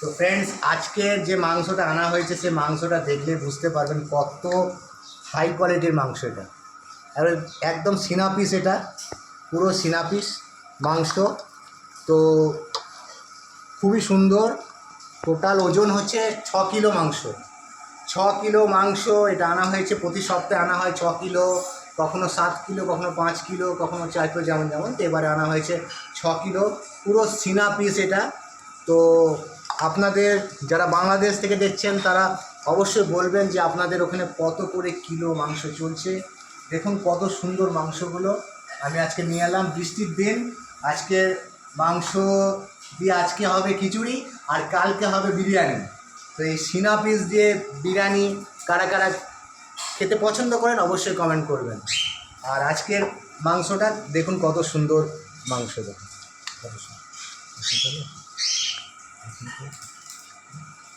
তো ফ্রেন্ডস আজকে যে মাংসটা আনা হয়েছে, সেই মাংসটা দেখলে বুঝতে পারবেন কত হাই কোয়ালিটির মাংস এটা। আর একদম সিনাপিস এটা, পুরো সিনাপিস মাংস। তো খুবই সুন্দর। টোটাল ওজন হচ্ছে ছ কিলো মাংস। ছ কিলো মাংস এটা আনা হয়েছে, প্রতি সপ্তাহে আনা হয় ছ কিলো, কখনো সাত কিলো, কখনো পাঁচ কিলো, কখনো চার কিলো, যেমন যেমন। তো এবারে আনা হয়েছে ছ কিলো। পুরো সিনা পিস এটা। তো আপনাদের যারা বাংলাদেশ থেকে দেখছেন, তারা অবশ্যই বলবেন যে আপনাদের ওখানে কত করে কিলো মাংস চলছে। দেখুন কত সুন্দর মাংসগুলো আমি আজকে নিয়ে এলাম। বৃষ্টির দিন আজকে মাংস দিয়ে আজকে হবে খিচুড়ি আর কালকে হবে বিরিয়ানি। তো এই সিনা পিস দিয়ে বিরিয়ানি কারা কারা খেতে পছন্দ করেন অবশ্যই কমেন্ট করবেন। আর আজকের মাংসটা দেখুন কত সুন্দর মাংস। দেখুন, কত সুন্দর। ありがとう。